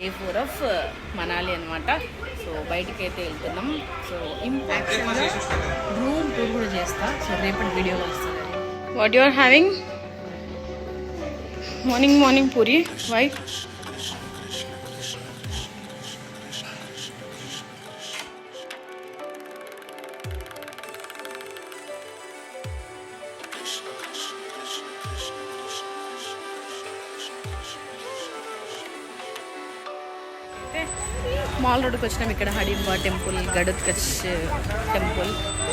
Day four of Manali అనమాట so బయటికి అయితే వెళ్తున్నాం. సో ఇంపాక్ట్గా రూమ్ టూర్ కూడా చేస్తా. సో రేపటి వీడియోలో వస్తుంది what you are having morning morning puri why రోడ్కి వచ్చినాం ఇక్కడ హడింబా టెంపుల్ గడుత్ కచ్ టెంపుల్.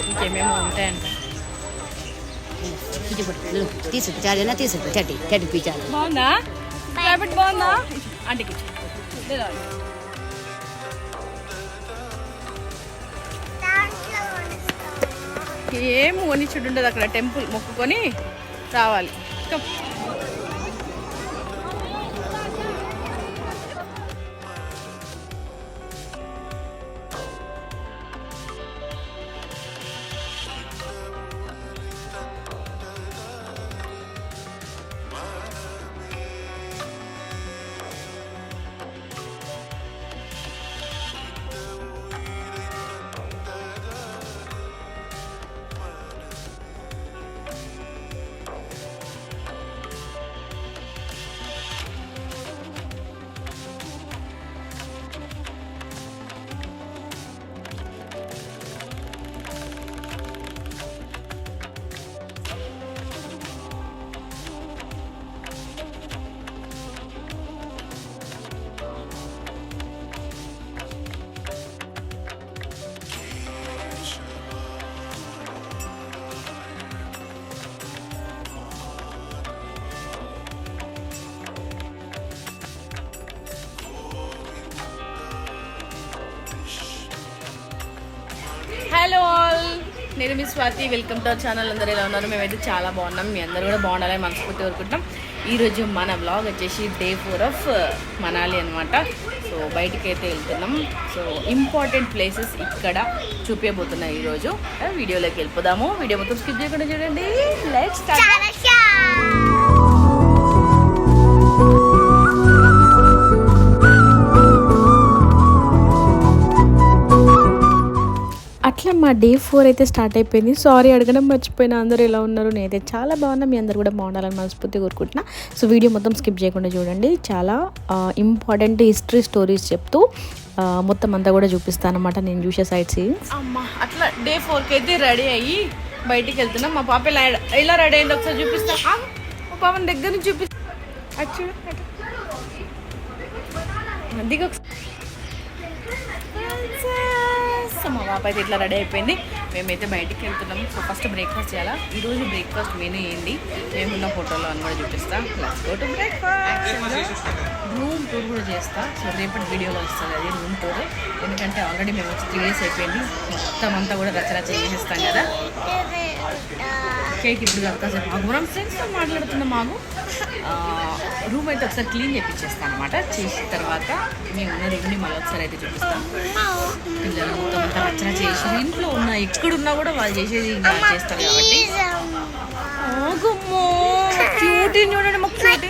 ఇంకేమేమో ఉంటాయంట. ఇది పట్టు. తీసు చాలేనా తీసు. చట్టి చట్టి పీచాలి బాగుందా? క్లైమేట్ బాగుందా? ఆంటీకి ఇచ్చు. లేదా? ఏం కొనిచ్చుడు ఉండదు అక్కడ టెంపుల్ మొక్కుకొని రావాలి. నేను మీ Swathi welcome to our channel. అందరూ ఎలా ఉన్నారు? మేమైతే చాలా బాగున్నాం. మీ అందరూ కూడా బాగుండాలని మనస్ఫూర్తి కోరుకుంటాం ఈరోజు మన బ్లాగ్ వచ్చేసి డే ఫోర్ ఆఫ్ మనాలి అనమాట సో బయటికి అయితే వెళ్తున్నాం. సో ఇంపార్టెంట్ ప్లేసెస్ ఇక్కడ చూపించబోతున్నాయి ఈరోజు. వీడియోలోకి వెళ్ళిపోదాము. వీడియో మొత్తం స్కిప్ చేయకుండా చూడండి. లెట్స్ అట్లా మా డే ఫోర్ అయితే స్టార్ట్ అయిపోయింది. సారీ అడగడం మర్చిపోయిన. అందరూ ఎలా ఉన్నారు? నేనైతే చాలా బాగున్నా. మీ అందరు కూడా బాగుండాలని మనస్ఫూర్తి కోరుకుంటున్నా. సో వీడియో మొత్తం స్కిప్ చేయకుండా చూడండి. చాలా ఇంపార్టెంట్ హిస్టరీ స్టోరీస్ చెప్తూ మొత్తం అంతా కూడా చూపిస్తాను అనమాట నేను చూసే సైట్ సీన్స్ అమ్మా అట్లా డే ఫోర్కి అయితే రెడీ అయ్యి బయటికి వెళ్తున్నాం. మా పాప ఇలా ఇలా రెడీ అయింది ఒకసారి చూపిస్తా. మా పాపని దగ్గర నుంచి చూపిస్తా అది చూడు మా పాప అయితే ఇట్లా రెడీ అయిపోయింది. మేమైతే బయటికి వెళ్తున్నాము సో ఫస్ట్ బ్రేక్ఫాస్ట్ చేయాలా? ఈరోజు బ్రేక్ఫాస్ట్ మెనూ ఏంటి? మేమున్న ఫోటోలో అని కూడా చూపిస్తా. Let's go to breakfast room tour కూడా చేస్తా. సో రేపటి వీడియోలో వస్తుంది అది రూమ్ టూర్ ఎందుకంటే ఆల్రెడీ మేము వచ్చి త్రీ డేస్ అయిపోయింది. మొత్తం అంతా కూడా రచరచ చేసేస్తాం కదా. కేక్ ఇప్పుడు కాదు కాసేపు మాకు మనం ఫ్రెండ్స్తో మాట్లాడుతున్నాం మాకు రూమ్ అయితే ఒకసారి క్లీన్ చేయించేస్తాను అనమాట చేసిన తర్వాత మేము ఉన్న రూమ్ని మళ్ళీ ఒకసారి అయితే చూపిస్తాం పిల్లలు మొత్తం అంతా రచన చేసి ఇంట్లో ఉన్న ఎక్కడున్నా కూడా వాళ్ళు చేసేది ఇంకా చేస్తారు కాబట్టి. ఆగమ్మో క్యూటీ చూడండి మాకు క్యూటీ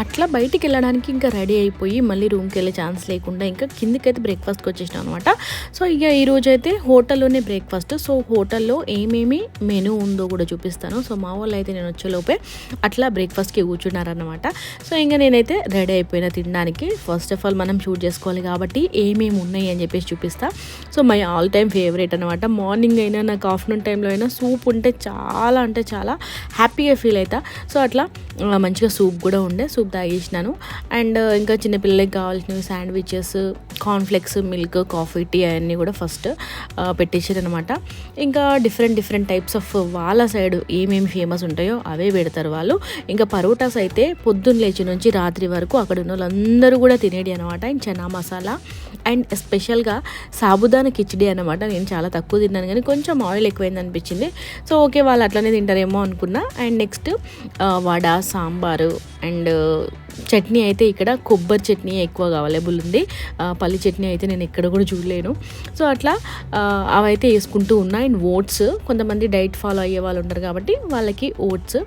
అట్లా బయటికి వెళ్ళడానికి ఇంకా రెడీ అయిపోయి మళ్ళీ రూమ్కి వెళ్ళే ఛాన్స్ లేకుండా ఇంకా కిందకైతే బ్రేక్ఫాస్ట్కి వచ్చేసాం అనమాట సో ఇక ఈరోజు అయితే హోటల్లోనే బ్రేక్ఫాస్ట్. సో హోటల్లో ఏమేమి మెనూ ఉందో కూడా చూపిస్తాను. సో మా వాళ్ళు అయితే నేను వచ్చేలోపే అట్లా బ్రేక్ఫాస్ట్కి కూర్చున్నారనమాట సో ఇంకా నేనైతే రెడీ అయిపోయిన తినడానికి. ఫస్ట్ ఆఫ్ ఆల్ మనం షూట్ చేసుకోవాలి కాబట్టి ఏమేమి ఉన్నాయి అని చెప్పేసి చూపిస్తా. So my all time favourite అనమాట మార్నింగ్ అయినా నాకు ఆఫ్టర్నూన్ టైంలో అయినా సూప్ ఉంటే చాలా అంటే చాలా హ్యాపీగా ఫీల్ అవుతా సో అట్లా మంచిగా సూప్ కూడా ఉండే. సూప్ తాగేసినాను. అండ్ ఇంకా చిన్నపిల్లలకి కావాల్సినవి sandwiches cornflakes milk coffee tea అవన్నీ కూడా ఫస్ట్ పెట్టేసారు అనమాట ఇంకా డిఫరెంట్ డిఫరెంట్ టైప్స్ ఆఫ్ వాళ్ళ సైడ్ ఏమేమి ఫేమస్ ఉంటాయో అవే పెడతారు వాళ్ళు. ఇంకా పరోటాస్ అయితే పొద్దున్న లేచి నుంచి రాత్రి వరకు అక్కడ ఉన్న వాళ్ళందరూ కూడా తినేది అనమాట అండ్ చనా మసాలా. అండ్ ఎస్పెషల్గా సాబుదానా కిచిడి అనమాట నేను చాలా తక్కువ తిన్నాను కానీ కొంచెం ఆయిల్ ఎక్కువైంది అనిపించింది. సో ఓకే వాళ్ళు అట్లనే తింటారేమో అనుకున్నా. And next vada sambar and chutney అయితే ఇక్కడ కొబ్బరి చట్నీ ఎక్కువగా అవైలబుల్ ఉంది. పల్లి చట్నీ అయితే నేను ఎక్కడ కూడా చూడలేను. సో అట్లా అవైతే వేసుకుంటూ ఉన్నా. అండ్ ఓట్స్ కొంతమంది డైట్ ఫాలో అయ్యే వాళ్ళు ఉంటారు కాబట్టి వాళ్ళకి ఓట్స్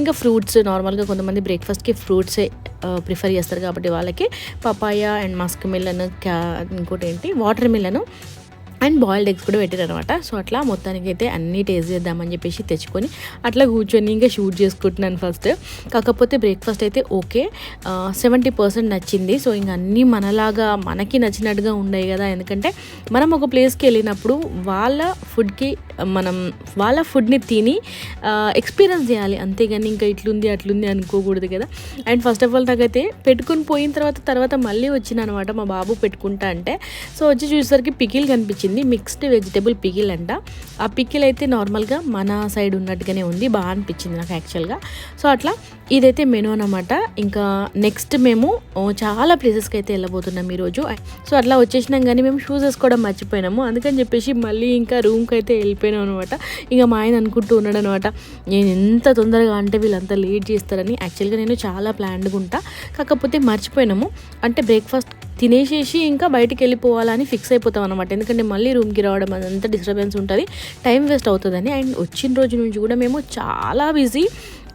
ఇంకా ఫ్రూట్స్ నార్మల్గా కొంతమంది బ్రేక్ఫాస్ట్కి ఫ్రూట్సే ప్రిఫర్ చేస్తారు కాబట్టి వాళ్ళకి పపాయ అండ్ మస్క్ మిల్లన్ క్యా ఇంకోటి ఏంటి watermelon and boiled eggs కూడా పెట్టారు అనమాట సో అట్లా మొత్తానికి అయితే అన్నీ టేస్ట్ చేద్దామని చెప్పేసి తెచ్చుకొని అట్లా కూర్చొని ఇంకా షూట్ చేసుకుంటున్నాను ఫస్ట్. కాకపోతే బ్రేక్ఫాస్ట్ అయితే ఓకే. సెవెంటీ పర్సెంట్ నచ్చింది. సో ఇంక అన్నీ మనలాగా మనకి నచ్చినట్టుగా ఉన్నాయి కదా. ఎందుకంటే మనం ఒక ప్లేస్కి వెళ్ళినప్పుడు వాళ్ళ ఫుడ్కి మనం వాళ్ళ ఫుడ్ని తిని ఎక్స్పీరియన్స్ చేయాలి. అంతేగాని ఇంకా ఇట్లుంది అట్లుంది అనుకోకూడదు కదా. అండ్ ఫస్ట్ ఆఫ్ ఆల్ నాకైతే పెట్టుకుని పోయిన తర్వాత తర్వాత మళ్ళీ వచ్చిన అనమాట మా బాబు పెట్టుకుంటా అంటే. సో వచ్చి చూసేసరికి పికిల్ కనిపించింది. మిక్స్డ్ వెజిటేబుల్ పికిల్ అంట. ఆ పికిల్ అయితే నార్మల్గా మన సైడ్ ఉన్నట్టుగానే ఉంది. బాగా అనిపించింది నాకు యాక్చువల్గా సో అట్లా ఇదైతే మెనూ అనమాట ఇంకా నెక్స్ట్ మేము చాలా ప్లేసెస్కి అయితే వెళ్ళబోతున్నాం ఈరోజు. సో అట్లా వచ్చేసినాం కానీ మేము షూస్ వేసుకోవడం మర్చిపోయినాము. అందుకని చెప్పేసి మళ్ళీ ఇంకా రూమ్కి అయితే వెళ్ళిపోయినాం అనమాట ఇంకా మా ఆయన అనుకుంటూ ఉన్నాడు అనమాట నేను ఎంత తొందరగా అంటే వీళ్ళంతా లేట్ చేస్తారని. యాక్చువల్గా నేను చాలా ప్లాన్డ్గా ఉంటా. కాకపోతే మర్చిపోయినాము. అంటే బ్రేక్ఫాస్ట్ తినేసేసి ఇంకా బయటికి వెళ్ళిపోవాలని ఫిక్స్ అయిపోతాం అనమాట ఎందుకంటే మళ్ళీ రూమ్కి రావడం అదంతా డిస్టర్బెన్స్ ఉంటుంది. టైం వేస్ట్ అవుతుందని. అండ్ వచ్చిన రోజు నుంచి కూడా మేము చాలా బిజీ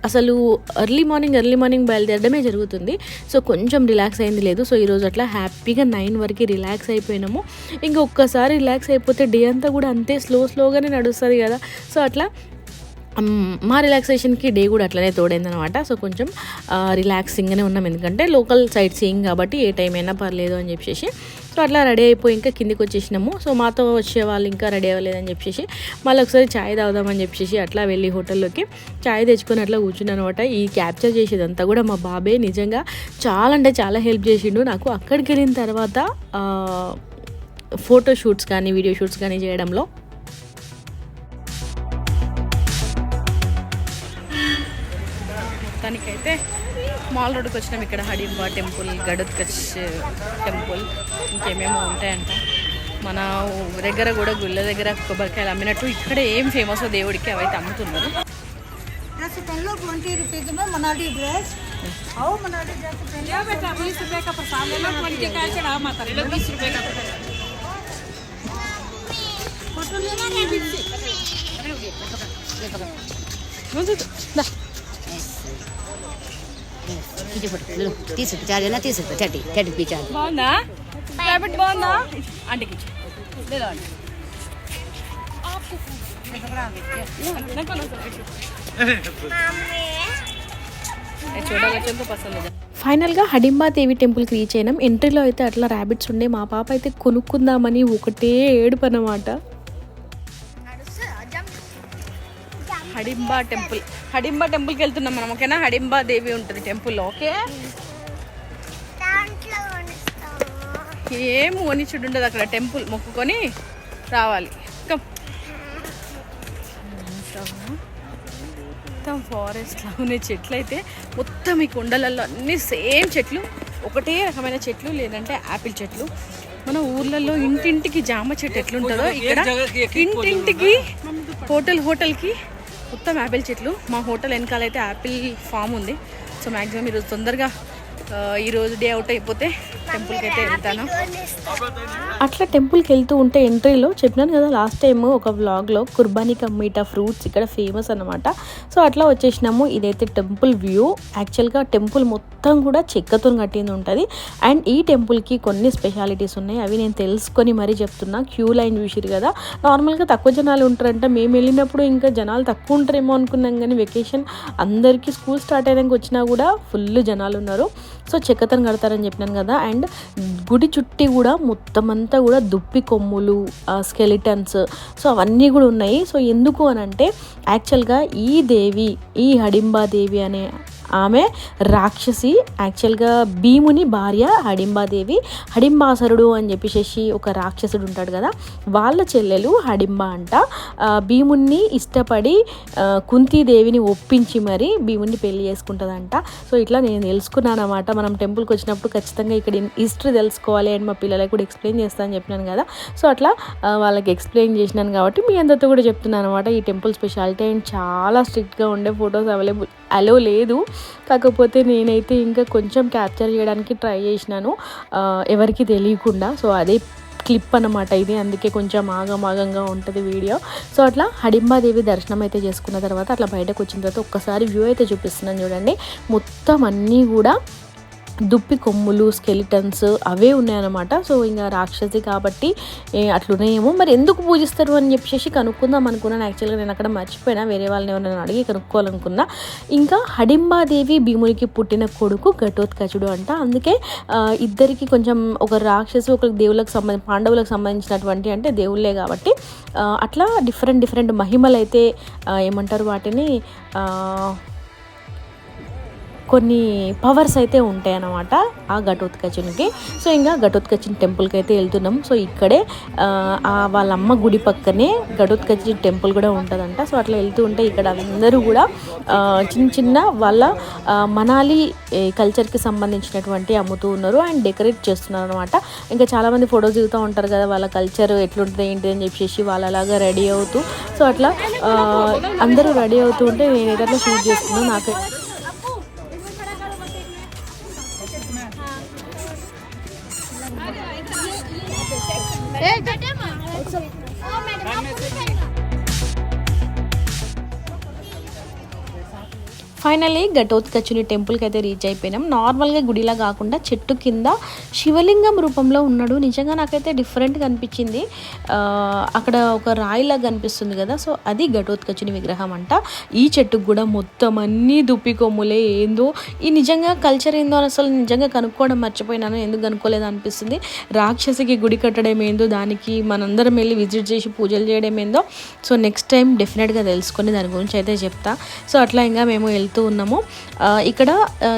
అసలు ఎర్లీ మార్నింగ్ ఎర్లీ మార్నింగ్ బయలుదేరడమే జరుగుతుంది. సో కొంచెం రిలాక్స్ అయింది లేదు. సో ఈరోజు అట్లా హ్యాపీగా నైన్ వరకు రిలాక్స్ అయిపోయినాము. ఇంకా ఒక్కసారి రిలాక్స్ అయిపోతే డే అంతా కూడా అంతే స్లో స్లోగానే నడుస్తుంది కదా. సో అట్లా మా రిలాక్సేషన్కి డే కూడా అట్లనే తోడైందనమాట సో కొంచెం రిలాక్సింగ్గానే ఉన్నాం. ఎందుకంటే లోకల్ సైట్ సీయింగ్ కాబట్టి ఏ టైం అయినా పర్లేదు అని చెప్పేసి. సో అట్లా రెడీ అయిపోయి ఇంకా కిందికి వచ్చేసినాము. సో మాతో వచ్చే వాళ్ళు ఇంకా రెడీ అవ్వలేదని చెప్పేసి మళ్ళీ ఒకసారి ఛాయ్ తాగుదామని చెప్పేసి అట్లా వెళ్ళి హోటల్లోకి ఛాయ్ తెచ్చుకొని అట్లా కూర్చున్నాను అనమాట ఈ క్యాప్చర్ చేసేదంతా కూడా మా బాబే నిజంగా చాలా అంటే చాలా హెల్ప్ చేసిండు. నాకు అక్కడికి వెళ్ళిన తర్వాత ఫోటో షూట్స్ కానీ వీడియో షూట్స్ కానీ చేయడంలో మొత్తానికైతే మాల్ రోడ్కి వచ్చినాం ఇక్కడ హడింబా టెంపుల్ గడుత్కచ్ టెంపుల్ ఇంకేమేమో ఉంటాయంట మన దగ్గర కూడా గుళ్ళ దగ్గర కొబ్బరికాయలు అమ్మినట్టు ఇక్కడ ఏం ఫేమస్ దేవుడికి అవైతే అమ్ముతున్నారు दा ఇది పట్టుకులు చార్జ్ అయినా థర్టీ థర్టీ చార్జ్ బాగుందా? బాగుందా? లేదా? ఫైనల్గా హడింబా దేవి టెంపుల్కి రీచ్ అయినాం. ఎంట్రీలో అయితే అట్లా ర్యాబిట్స్ ఉండే. మా పాప అయితే కొనుక్కుందామని ఒకటే ఏడుపు అనమాట హడింబా టెంపుల్. హడింబా టెంపుల్కి వెళ్తున్నాం మనం ఓకేనా? హడింబా దేవి ఉంటుంది టెంపుల్లో ఓకే? ఏం కొనిచుడు ఉండదు అక్కడ టెంపుల్ మొక్కుకొని రావాలి. కమ్. మొత్తం ఫారెస్ట్లో ఉన్న చెట్లు అయితే మొత్తం ఈ కొండలలో అన్ని సేమ్ చెట్లు. ఒకటే రకమైన చెట్లు లేదంటే యాపిల్ చెట్లు. మన ఊర్లలో ఇంటింటికి జామ చెట్టు ఎట్లుంటుందో ఇక్కడ ఇంటింటికి హోటల్ హోటల్కి మొత్తం యాపిల్ చెట్లు. మా హోటల్ వెనకాల అయితే యాపిల్ ఫామ్ ఉంది. సో మ్యాక్సిమం ఈరోజు తొందరగా ఈరోజు డే అవుట్ అయిపోతే టెంపుల్కి అయితే వెళ్తాను. అట్లా టెంపుల్కి వెళ్తూ ఉంటే ఎంట్రీలో చెప్పినాను కదా లాస్ట్ టైం ఒక వ్లాగ్లో కుర్బానీ కమ్మీటా ఫ్రూట్స్ ఇక్కడ ఫేమస్ అన్నమాట. సో అట్లా వచ్చేసినాము. ఇదైతే టెంపుల్ వ్యూ. యాక్చువల్గా టెంపుల్ మొత్తం కూడా చెక్కతో కట్టింది ఉంటుంది. అండ్ ఈ టెంపుల్కి కొన్ని స్పెషాలిటీస్ ఉన్నాయి. అవి నేను తెలుసుకొని మరీ చెప్తున్నా. క్యూ లైన్ చూసిరు కదా. నార్మల్గా తక్కువ జనాలు ఉంటారంట. మేము వెళ్ళినప్పుడు ఇంకా జనాలు తక్కువ ఉంటారేమో అనుకున్నాం కానీ వెకేషన్ అందరికీ స్కూల్ స్టార్ట్ అయినాక వచ్చినా కూడా ఫుల్ జనాలు ఉన్నారు. సో చెక్కతను కడతారని చెప్పినాను కదా. అండ్ గుడి చుట్టి కూడా మొత్తం అంతా కూడా దుప్పి కొమ్ములు స్కెలిటన్స్ సో అవన్నీ కూడా ఉన్నాయి. సో ఎందుకు అని అంటే యాక్చువల్గా ఈ దేవి ఈ హడింబా దేవి అనే ఆమె రాక్షసి. యాక్చువల్గా భీముని భార్య హడింబాదేవి. హడింబాసరుడు అని చెప్పేసి ఒక రాక్షసుడు ఉంటాడు కదా వాళ్ళ చెల్లెలు హడింబ అంట. భీముణ్ణి ఇష్టపడి కుంతీదేవిని ఒప్పించి మరి భీముణ్ణి పెళ్ళి చేసుకుంటుందంట. సో ఇట్లా నేను తెలుసుకున్నాను అనమాట మనం టెంపుల్కి వచ్చినప్పుడు ఖచ్చితంగా ఇక్కడ హిస్టరీ తెలుసుకోవాలి అండ్ మా పిల్లలకు కూడా ఎక్స్ప్లెయిన్ చేస్తానని చెప్పినాను కదా. సో అట్లా వాళ్ళకి ఎక్స్ప్లెయిన్ చేసినాను కాబట్టి మీ అందరితో కూడా చెప్తున్నాను అనమాట ఈ టెంపుల్ స్పెషాలిటీ అండ్ చాలా స్ట్రిక్ట్గా ఉండే ఫొటోస్ అవైలబుల్ అలో లేదు. కాకపోతే నేనైతే ఇంకా కొంచెం క్యాప్చర్ చేయడానికి ట్రై చేసినాను. ఎవరికి తెలియకుండా. సో అదే క్లిప్ అన్నమాట ఇది. అందుకే కొంచెం ఆగమాగంగా ఉంటుంది వీడియో. సో అట్లా హడింబాదేవి దర్శనం అయితే చేసుకున్న తర్వాత అట్లా బయటకు వచ్చిన తర్వాత ఒక్కసారి వ్యూ అయితే చూపిస్తున్నాను చూడండి. మొత్తం అన్నీ కూడా దుప్పి కొమ్ములు స్కెలిటన్స్ అవే ఉన్నాయన్నమాట. సో ఇంకా రాక్షసి కాబట్టి అట్లున్నాయేమో మరి ఎందుకు పూజిస్తారు అని చెప్పేసి కనుక్కుందాం అనుకున్నాను. యాక్చువల్గా నేను అక్కడ మర్చిపోయినా. వేరే వాళ్ళని ఎవరైనా అడిగి కనుక్కోవాలనుకున్నా. ఇంకా హడింబాదేవి భీమునికి పుట్టిన కొడుకు ఘటోత్కచుడు అంట. అందుకే ఇద్దరికి కొంచెం ఒక రాక్షసు ఒక దేవులకు సంబంధించి పాండవులకు సంబంధించినటువంటి అంటే దేవుళ్ళే కాబట్టి అట్లా డిఫరెంట్ డిఫరెంట్ మహిమలు అయితే ఏమంటారు వాటిని కొన్ని పవర్స్ అయితే ఉంటాయి అన్నమాట ఆ ఘటోత్కచునికి. సో ఇంకా ఘటోత్కచుని టెంపుల్కి అయితే వెళ్తున్నాం. సో ఇక్కడే వాళ్ళ అమ్మ గుడి పక్కనే ఘటోత్కచుని టెంపుల్ కూడా ఉంటుందంట. సో అట్లా వెళ్తూ ఉంటే ఇక్కడ అందరూ కూడా చిన్న చిన్న వాళ్ళ మనాలి కల్చర్కి సంబంధించినటువంటి అమ్ముతూ ఉన్నారు అండ్ డెకరేట్ చేస్తున్నారు అనమాట ఇంకా చాలామంది ఫొటోస్ దిగుతూ ఉంటారు కదా వాళ్ళ కల్చర్ ఎట్లుంటుంది ఏంటి అని చెప్పేసి వాళ్ళలాగా రెడీ అవుతూ. సో అట్లా అందరూ రెడీ అవుతూ ఉంటే నేను ఏదైనా షూట్ చేస్తున్నాను నాకు ఫైనల్లీ ఘటోత్కచుని టెంపుల్కి అయితే రీచ్ అయిపోయినాం. నార్మల్గా గుడిలా కాకుండా చెట్టు కింద శివలింగం రూపంలో ఉన్నాడు. నిజంగా నాకైతే డిఫరెంట్గా అనిపించింది అక్కడ ఒక రాయిలా కనిపిస్తుంది కదా సో అది ఘటోత్కచుని విగ్రహం అంట. ఈ చెట్టుకు కూడా మొత్తం అన్నీ దుప్పి కొమ్ములే. ఏందో ఈ నిజంగా కల్చర్ ఏందో అని అసలు నిజంగా కనుక్కోవడం మర్చిపోయినాను. ఎందుకు కనుక్కోలేదు అనిపిస్తుంది. రాక్షసికి గుడి కట్టడం ఏందో దానికి మనందరం వెళ్ళి విజిట్ చేసి పూజలు చేయడం ఏందో. సో నెక్స్ట్ టైం డెఫినెట్గా తెలుసుకొని దాని గురించి అయితే చెప్తా. సో అట్లా ఇంకా మేము వెళ్తూ ఉన్నాం. ఆ, ఇక్కడ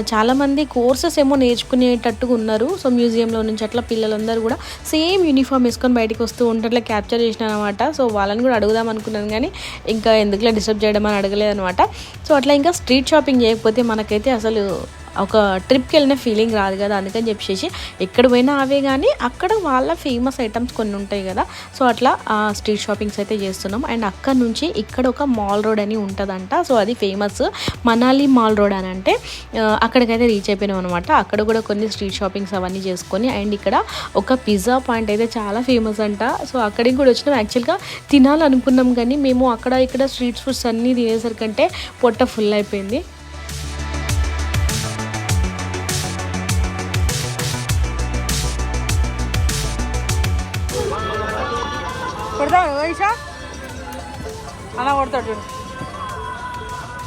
చాలామంది కోర్సెస్ ఏమో నేర్చుకునేటట్టుగా ఉన్నారు. సో మ్యూజియంలో నుంచి అట్లా పిల్లలందరూ కూడా సేమ్ యూనిఫామ్ వేసుకొని బయటకు వస్తూ ఉంటే అట్లా క్యాప్చర్ చేసినారనమాట అనమాట సో వాళ్ళని కూడా అడుగుదాం అనుకున్నాను కానీ ఇంకా ఎందుకులా డిస్టర్బ్ చేయడం అని అడగలేదు అనమాట సో అట్లా ఇంకా స్ట్రీట్ షాపింగ్ చేయకపోతే మనకైతే అసలు ఒక ట్రిప్కి వెళ్ళిన ఫీలింగ్ రాదు కదా అందుకని చెప్పేసి ఎక్కడ పోయినా అవే కానీ అక్కడ వాళ్ళ ఫేమస్ ఐటమ్స్ కొన్ని ఉంటాయి కదా. సో అట్లా స్ట్రీట్ షాపింగ్స్ అయితే చేస్తున్నాం. అండ్ అక్కడ నుంచి ఇక్కడ ఒక మాల్ రోడ్ అని ఉంటుందంట. సో అది ఫేమస్ మనాలి మాల్ రోడ్ అని అంటే అక్కడికైతే రీచ్ అయిపోయినాం అనమాట అక్కడ కూడా కొన్ని స్ట్రీట్ షాపింగ్స్ అవన్నీ చేసుకొని అండ్ ఇక్కడ ఒక పిజ్జా పాయింట్ అయితే చాలా ఫేమస్ అంట. సో అక్కడికి కూడా వచ్చినాం. యాక్చువల్గా తినాలనుకున్నాం కానీ మేము అక్కడ ఇక్కడ స్ట్రీట్ ఫుడ్స్ అన్నీ తినేసరికంటే పొట్ట ఫుల్ అయిపోయింది. అలా కొడతాడు చూడు.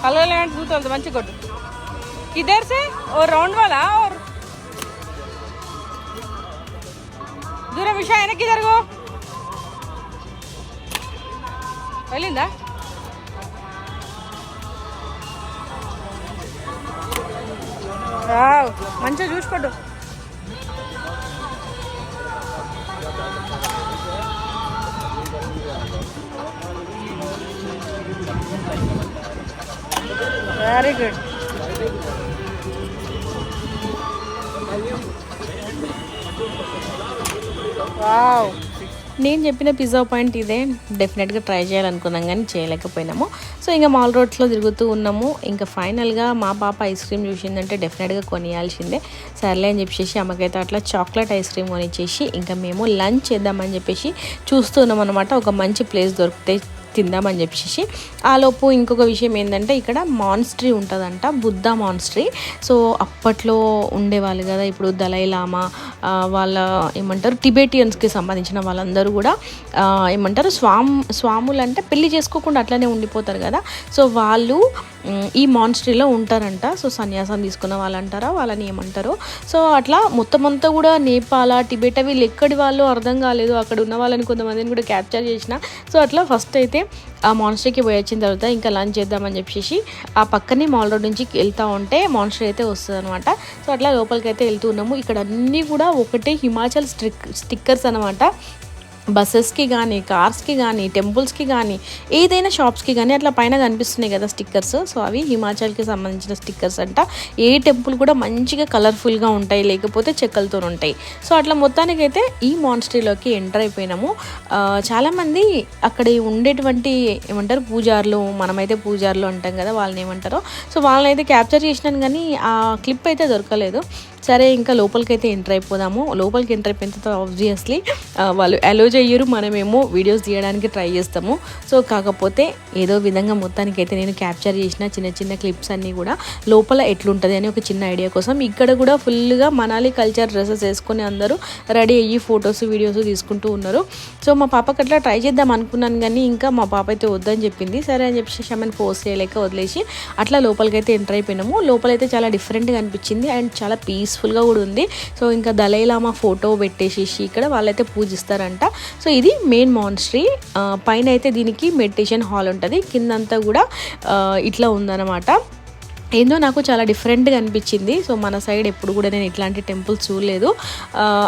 కలర్ లేదంటే చూస్తుంది మంచి కొట్టు. ఇద్దరు సే ఓ రౌండ్ వాళ్ళ దూరం విషయం వెనక్కి జరుగు. వెళ్ళిందా? మంచిగా చూసుకోడు వెరీ గుడ్ వావ్ నేను చెప్పిన పిజ్జా పాయింట్ ఇదే. డెఫినెట్గా ట్రై చేయాలనుకున్నాం కానీ చేయలేకపోయినాము. సో ఇంకా మాల్ రోడ్స్లో తిరుగుతూ ఉన్నాము. ఇంకా ఫైనల్గా మా పాప ఐస్ క్రీమ్ చూసిందంటే డెఫినెట్గా కొనియాల్సిందే. సర్లే అని చెప్పేసి అమ్మకైతే అట్లా చాక్లెట్ ఐస్ క్రీమ్ కొనిచ్చేసి ఇంకా మేము లంచ్ చేద్దామని చెప్పేసి చూస్తున్నాం అనమాట ఒక మంచి ప్లేస్ దొరికితే తిందామని చెప్పేసి ఆలోపు ఇంకొక విషయం ఏంటంటే ఇక్కడ మాన్స్ట్రీ ఉంటుందంట బుద్ధ మాన్స్ట్రీ సో అప్పట్లో ఉండేవాళ్ళు కదా ఇప్పుడు దలై లామా వాళ్ళ ఏమంటారు టిబెటియన్స్కి సంబంధించిన వాళ్ళందరూ కూడా ఏమంటారు స్వామ్ స్వాములు అంటే పెళ్ళి చేసుకోకుండా అట్లనే ఉండిపోతారు కదా. సో వాళ్ళు ఈ మాన్స్ట్రీలో ఉంటారంట. సో సన్యాసం తీసుకున్న వాళ్ళు అంటారా వాళ్ళని ఏమంటారు. సో అట్లా మొత్తం అంతా కూడా నేపాల టిబెట్ వీళ్ళు ఎక్కడి వాళ్ళు అర్థం కాలేదు. అక్కడ ఉన్న వాళ్ళని కొంతమందిని కూడా క్యాప్చర్ చేసిన. సో అట్లా ఫస్ట్ అయితే ఆ మాన్స్టర్కి పోయి వచ్చిన తర్వాత ఇంకా లంచ్ చేద్దామని చెప్పేసి ఆ పక్కనే మాల్ రోడ్ నుంచి వెళ్తూ ఉంటే మాన్స్టర్ అయితే వస్తుంది అనమాట సో అట్లా లోపలికి అయితే వెళ్తూ ఉన్నాము. ఇక్కడ అన్నీ కూడా ఒకటే హిమాచల్ స్టిక్ స్టిక్కర్స్ అనమాట బస్సెస్కి కానీ కార్స్కి కానీ టెంపుల్స్కి కానీ ఏదైనా షాప్స్కి కానీ అట్లా పైన కనిపిస్తున్నాయి కదా స్టిక్కర్స్. సో అవి హిమాచల్కి సంబంధించిన స్టిక్కర్స్ అంట. ఏ టెంపుల్ కూడా మంచిగా కలర్ఫుల్గా ఉంటాయి లేకపోతే చెక్కలతో ఉంటాయి. సో అట్లా మొత్తానికైతే ఈ మాన్స్ట్రీలోకి ఎంటర్ అయిపోయినాము. చాలామంది అక్కడ ఉండేటువంటి ఏమంటారు పూజారులు మనమైతే పూజారులు అంటాం కదా వాళ్ళని ఏమంటారో. సో వాళ్ళని అయితే క్యాప్చర్ చేసినాను కానీ ఆ క్లిప్ అయితే దొరకలేదు. సరే ఇంకా లోపలికి అయితే ఎంటర్ అయిపోదాము. లోపలికి ఎంటర్ అయిపోయిన తర్వాత ఆబ్వియస్లీ వాళ్ళు అలో చేయరు. మనమేమో వీడియోస్ తీయడానికి ట్రై చేస్తాము. సో కాకపోతే ఏదో విధంగా మొత్తానికి అయితే నేను క్యాప్చర్ చేసిన చిన్న చిన్న క్లిప్స్ అన్నీ కూడా లోపల ఎట్లుంటుంది అని ఒక చిన్న ఐడియా కోసం ఇక్కడ కూడా ఫుల్గా మనాలి కల్చర్ డ్రెస్సెస్ వేసుకొని అందరూ రెడీ అయ్యి ఫొటోస్ వీడియోస్ తీసుకుంటూ ఉన్నారు. సో మా పాపకి అట్లా ట్రై చేద్దాం అనుకున్నాను కానీ ఇంకా మా పాప అయితే వద్దని చెప్పింది. సరే అని చెప్పేసి ఆమెను పోస్ట్ చేయలేక వదిలేసి అట్లా లోపలికి అయితే ఎంటర్ అయిపోయినాము. లోపలైతే చాలా డిఫరెంట్గా అనిపించింది. అండ్ చాలా పీస్ పీస్ఫుల్గా కూడా ఉంది. సో ఇంకా దలైలామా ఫోటో పెట్టేసేసి ఇక్కడ వాళ్ళైతే పూజిస్తారంట. సో ఇది మెయిన్ మాన్స్ట్రీ పైన అయితే దీనికి మెడిటేషన్ హాల్ ఉంటుంది. కిందంతా కూడా ఇట్లా ఉందన్నమాట. ఏందో నాకు చాలా డిఫరెంట్గా అనిపించింది. సో మన సైడ్ ఎప్పుడు కూడా నేను ఇట్లాంటి టెంపుల్స్ చూడలేదు.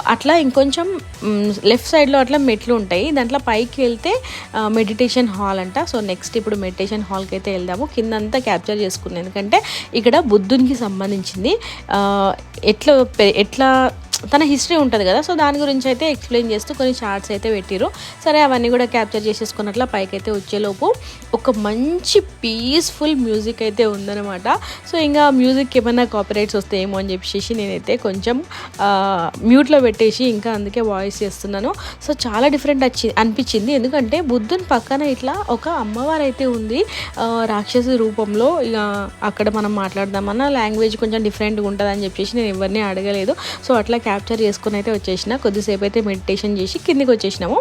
అట్లా ఇంకొంచెం లెఫ్ట్ సైడ్లో అట్లా మెట్లు ఉంటాయి. దాంట్లో పైకి వెళ్తే మెడిటేషన్ హాల్ అంట. సో నెక్స్ట్ ఇప్పుడు మెడిటేషన్ హాల్కి అయితే వెళ్దాము. కిందంతా క్యాప్చర్ చేసుకున్నాను. ఎందుకంటే ఇక్కడ బుద్ధునికి సంబంధించింది. ఎట్లా పె- ఎట్లా తన హిస్టరీ ఉంటుంది కదా సో దాని గురించి అయితే ఎక్స్ప్లెయిన్ చేస్తూ కొన్ని చార్ట్స్ అయితే పెట్టిరు సరే అవన్నీ కూడా క్యాప్చర్ చేసేసుకున్నట్ల పైకి అయితే వచ్చేలోపు ఒక మంచి పీస్ఫుల్ మ్యూజిక్ అయితే ఉందన్నమాట. సో ఇంకా మ్యూజిక్ ఏమైనా కాపీరైట్స్ వస్తాయేమో అని చెప్పేసి నేనైతే కొంచెం మ్యూట్లో పెట్టేసి ఇంకా అందుకే వాయిస్ చేస్తున్నాను. సో చాలా డిఫరెంట్ వచ్చి అనిపించింది. ఎందుకంటే బుద్ధుని పక్కన ఇట్లా ఒక అమ్మవారు అయితే ఉంది రాక్షసి రూపంలో ఇక అక్కడ మనం మాట్లాడదామన్నా లాంగ్వేజ్ కొంచెం డిఫరెంట్గా ఉంటుంది అని చెప్పేసి నేను ఎవరిని అడగలేదు. సో అట్లా క్యాప్చర్ చేసుకుని అయితే వచ్చేసిన. కొద్దిసేపు అయితే మెడిటేషన్ చేసి కిందికి వచ్చేసినాము.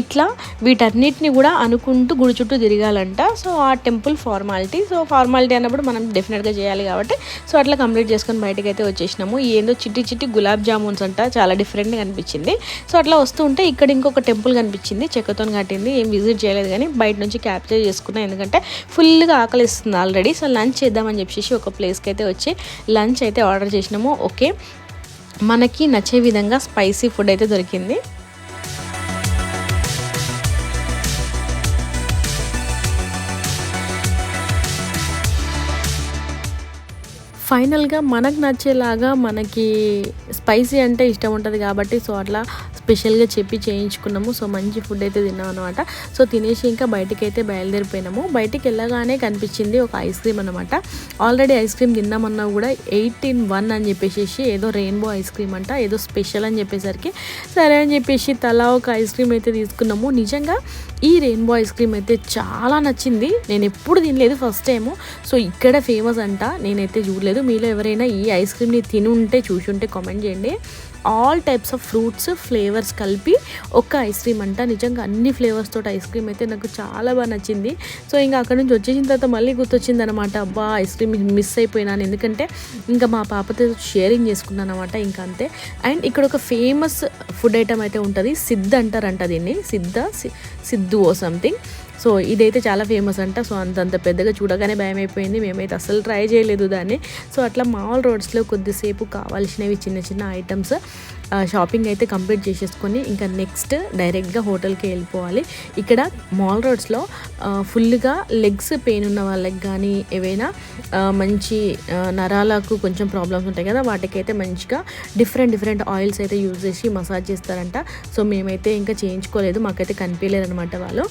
ఇట్లా వీటన్నిటిని కూడా అనుకుంటూ గుడి చుట్టూ తిరగాలంట. సో ఆ టెంపుల్ ఫార్మాలిటీ. సో ఫార్మాలిటీ అన్నప్పుడు మనం డెఫినెట్గా చేయాలి కాబట్టి. సో అట్లా కంప్లీట్ చేసుకొని బయటకు అయితే వచ్చేసినాము. ఏందో చిట్టి చిట్టి గులాబ్ జామున్స్ అంట. చాలా డిఫరెంట్గా అనిపించింది సో అట్లా వస్తూ ఉంటే ఇక్కడ ఇంకొక టెంపుల్ కనిపించింది. చెక్కతో కట్టింది. ఏం విజిట్ చేయలేదు కానీ బయట నుంచి క్యాప్చర్ చేసుకున్నా. ఎందుకంటే ఫుల్గా ఆకలిస్తుంది ఆల్రెడీ. సో లంచ్ చేద్దామని చెప్పేసి ఒక ప్లేస్కి అయితే వచ్చి లంచ్ అయితే ఆర్డర్ చేసినాము. ఓకే. మనకి నచ్చే విధంగా స్పైసీ ఫుడ్ అయితే దొరికింది. ఫైనల్గా మనకు నచ్చేలాగా మనకి స్పైసీ అంటే ఇష్టం ఉంటుంది కాబట్టి సో అట్లా స్పెషల్గా చెప్పి చేయించుకున్నాము. సో మంచి ఫుడ్ అయితే తిన్నాం అనమాట సో తినేసి ఇంకా బయటికి అయితే బయలుదేరిపోయినాము. బయటికి వెళ్ళగానే కనిపించింది ఒక ఐస్ క్రీమ్ అనమాట ఆల్రెడీ ఐస్ క్రీమ్ తిన్నామన్నా కూడా ఎయిటీన్ వన్ అని చెప్పేసి ఏదో రెయిన్బో ఐస్ క్రీమ్ అంట ఏదో స్పెషల్ అని చెప్పేసరికి సరే అని చెప్పేసి తలా ఒక ఐస్ క్రీమ్ అయితే తీసుకున్నాము. నిజంగా ఈ రెయిన్బో ఐస్ క్రీమ్ అయితే చాలా నచ్చింది. నేను ఎప్పుడు తినలేదు ఫస్ట్ టైము. సో ఇక్కడ ఫేమస్ అంట నేనైతే చూడలేదు. మీలో ఎవరైనా ఈ ఐస్ క్రీమ్ని తిని ఉంటే చూసి ఉంటే కామెంట్ చేయండి. All types of fruits flavour flavours కలిపి ఒక్క ఐస్ క్రీమ్ అంట. నిజంగా అన్ని ఫ్లేవర్స్ తోటి ఐస్ క్రీమ్ అయితే నాకు చాలా బాగా నచ్చింది. సో ఇంకా అక్కడ నుంచి వచ్చేసిన తర్వాత మళ్ళీ గుర్తొచ్చింది అనమాట అబ్బా ఐస్ క్రీమ్ మిస్ అయిపోయినాను ఎందుకంటే ఇంకా మా పాపతో షేరింగ్ చేసుకున్నాను అనమాట ఇంకా అంతే. అండ్ ఇక్కడ ఒక ఫేమస్ ఫుడ్ ఐటమ్ అయితే ఉంటుంది సిద్ధ అంటారంట దీన్ని. సిద్ధ సి- సిద్ధు ఓ సంథింగ్. సో ఇదైతే చాలా ఫేమస్ అంట. సో అంత అంత పెద్దగా చూడగానే భయం అయిపోయింది మేమైతే అసలు ట్రై చేయలేదు దాన్ని. సో అట్లా మామూలు రోడ్స్లో కొద్దిసేపు కావాల్సినవి చిన్న చిన్న ఐటమ్స్ షాపింగ్ అయితే కంప్లీట్ చేసేసుకొని ఇంకా నెక్స్ట్ డైరెక్ట్గా హోటల్కి వెళ్ళిపోవాలి. ఇక్కడ మాల్ రోడ్స్లో ఫుల్గా లెగ్స్ పెయిన్ ఉన్న వాళ్ళకి కానీ ఏవైనా మంచి నరాలకు కొంచెం ప్రాబ్లమ్స్ ఉంటాయి కదా వాటికైతే మంచిగా డిఫరెంట్ డిఫరెంట్ ఆయిల్స్ అయితే యూజ్ చేసి మసాజ్ చేస్తారంట. సో మేమైతే ఇంకా చేయించుకోలేదు మాకైతే కనిపించలేదు అనమాట వాళ్ళు.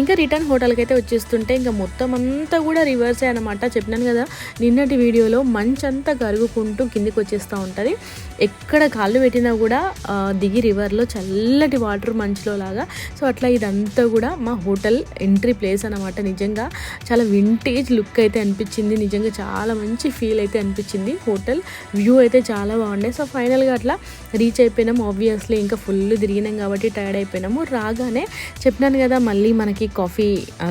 ఇంకా రిటర్న్ హోటల్కి అయితే వచ్చేస్తుంటే ఇంకా మొత్తం అంతా కూడా రివర్సే అనమాట చెప్పినాను కదా నిన్నటి వీడియోలో మంచంతా కరుగుకుంటూ కిందికి వచ్చేస్తూ ఉంటుంది. ఎక్కడ కాళ్ళు పెట్టినా కూడా దిగి రివర్లో చల్లటి వాటర్ మంచులో లాగా. సో అట్లా ఇదంతా కూడా మా హోటల్ ఎంట్రీ ప్లేస్ అనమాట నిజంగా. చాలా వింటేజ్ లుక్ అయితే అనిపించింది. నిజంగా చాలా మంచి ఫీల్ అయితే అనిపించింది. హోటల్ వ్యూ అయితే చాలా బాగుండే. సో ఫైనల్గా అట్లా రీచ్ అయిపోయినాము ఆబ్వియస్లీ ఇంకా ఫుల్ తిరిగినాం కాబట్టి టైర్డ్ అయిపోయినాము. రాగానే చెప్పినాను కదా మళ్ళీ మనకి మనకి కాఫీ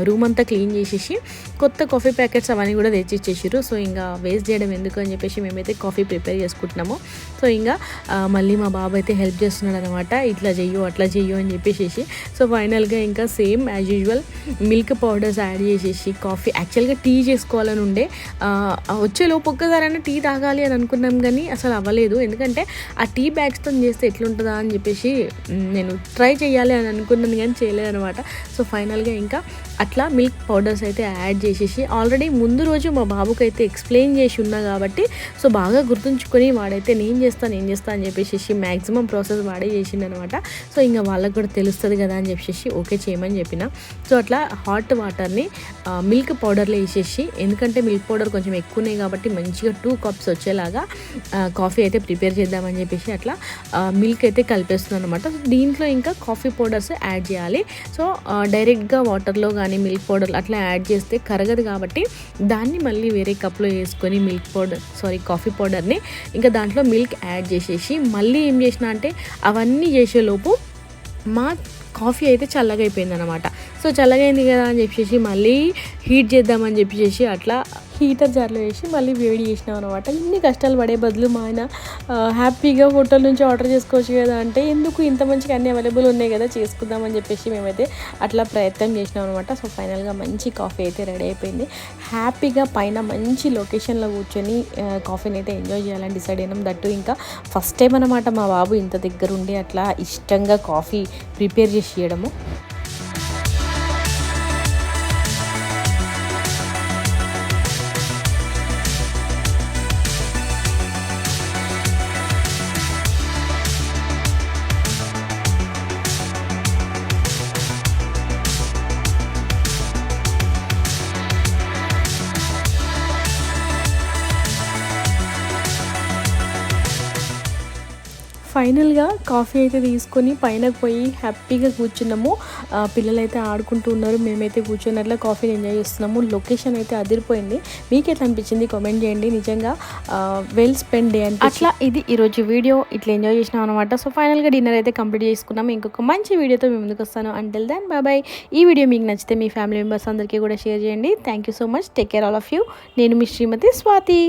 రూమ్ అంతా క్లీన్ చేసేసి కొత్త కాఫీ ప్యాకెట్స్ అవన్నీ కూడా తెచ్చిచ్చేసారు సో ఇంకా వేస్ట్ చేయడం ఎందుకు అని చెప్పేసి మేమైతే కాఫీ ప్రిపేర్ చేసుకుంటున్నాము. సో ఇంకా మళ్ళీ మా బాబు అయితే హెల్ప్ చేస్తున్నాడు అనమాట ఇట్లా చెయ్యు అట్లా చెయ్యు అని చెప్పేసి సో ఫైనల్గా ఇంకా same as usual milk powders add చేసేసి కాఫీ యాక్చువల్గా టీ చేసుకోవాలని ఉండే. వచ్చేలోపు ఒక్కసారైనా టీ తాగాలి అని అనుకున్నాం కానీ అసలు అవ్వలేదు. ఎందుకంటే ఆ టీ బ్యాగ్స్తో చేస్తే ఎట్లుంటుందా అని చెప్పేసి నేను ట్రై చేయాలి అని అనుకున్నాను కానీ చేయలేదనమాట. సో ఫైనల్ ఫైనల్గా ఇంకా అట్లా మిల్క్ పౌడర్స్ అయితే యాడ్ చేసేసి ఆల్రెడీ ముందు రోజు మా బాబుకి అయితే ఎక్స్ప్లెయిన్ చేసి ఉన్నా కాబట్టి సో బాగా గుర్తుంచుకొని వాడైతే నేను చేస్తాను నేను చేస్తాను అని చెప్పేసి మ్యాక్సిమం ప్రాసెస్ వాడే చేసిండు అనమాట సో ఇంకా వాళ్ళకి కూడా తెలుస్తుంది కదా అని చెప్పేసి ఓకే చేయమని చెప్పిన. సో అట్లా హాట్ వాటర్ని మిల్క్ పౌడర్లో వేసేసి ఎందుకంటే మిల్క్ పౌడర్ కొంచెం ఎక్కువనే కాబట్టి మంచిగా టూ కప్స్ వచ్చేలాగా కాఫీ అయితే ప్రిపేర్ చేద్దామని చెప్పేసి అట్లా మిల్క్ అయితే కలిపేస్తున్నాను అనమాట. దీంట్లో ఇంకా కాఫీ పౌడర్స్ యాడ్ చేయాలి. సో డైరెక్ట్గా వాటర్లో కానీ మిల్క్ పౌడర్ అట్లా యాడ్ చేస్తే కరగదు కాబట్టి దాన్ని మళ్ళీ వేరే కప్లో వేసుకొని మిల్క్ పౌడర్ సారీ కాఫీ పౌడర్ని ఇంకా దాంట్లో మిల్క్ యాడ్ చేసేసి మళ్ళీ ఏం చేసిన అంటే అవన్నీ చేసేలోపు మా కాఫీ అయితే చల్లగా అయిపోయింది అనమాట సో చల్లగైంది కదా అని చెప్పేసి మళ్ళీ హీట్ చేద్దామని చెప్పేసి అట్లా హీటర్ జార్లో వేసి మళ్ళీ వేడి చేసినాం అనమాట ఇన్ని కష్టాలు పడే బదులు మా ఆయన హ్యాపీగా హోటల్ నుంచి ఆర్డర్ చేసుకోవచ్చు కదా అంటే ఎందుకు ఇంత మంచిగా అన్ని అవైలబుల్ ఉన్నాయి కదా చేసుకుందామని చెప్పేసి మేమైతే అట్లా ప్రయత్నం చేసినాం అనమాట సో ఫైనల్గా మంచి కాఫీ అయితే రెడీ అయిపోయింది. హ్యాపీగా పైన మంచి లొకేషన్లో కూర్చొని కాఫీని అయితే ఎంజాయ్ చేయాలని డిసైడ్ అయినాం. దట్టు ఇంకా ఫస్ట్ టైం అనమాట మా బాబు ఇంత దగ్గర ఉండి అట్లా ఇష్టంగా కాఫీ ప్రిపేర్ చేసి ఇవ్వడము ఫైనల్గా కాఫీ అయితే తీసుకొని పైన పోయి హ్యాపీగా కూర్చున్నాము. పిల్లలైతే ఆడుకుంటూ ఉన్నారు. మేమైతే కూర్చొని అట్లా కాఫీని ఎంజాయ్ చేస్తున్నాము. లొకేషన్ అయితే అదిరిపోయింది. మీకు ఎట్లా అనిపించింది? కామెంట్ చేయండి. నిజంగా వెల్ స్పెండ్ డే అని అట్లా ఇది ఈరోజు వీడియో. ఇట్లా ఎంజాయ్ చేసినాం అనమాట సో ఫైనల్గా డిన్నర్ అయితే కంప్లీట్ చేసుకున్నాము ఇంకొక మంచి వీడియోతో మేము ముందుకు వస్తాను. అంటిల్ దాన్ బాయ్ ఈ వీడియో మీకు నచ్చితే మీ ఫ్యామిలీ మెంబర్స్ అందరికీ కూడా షేర్ చేయండి. Thank you so much take care all of you నేను మీ శ్రీమతి స్వాతి.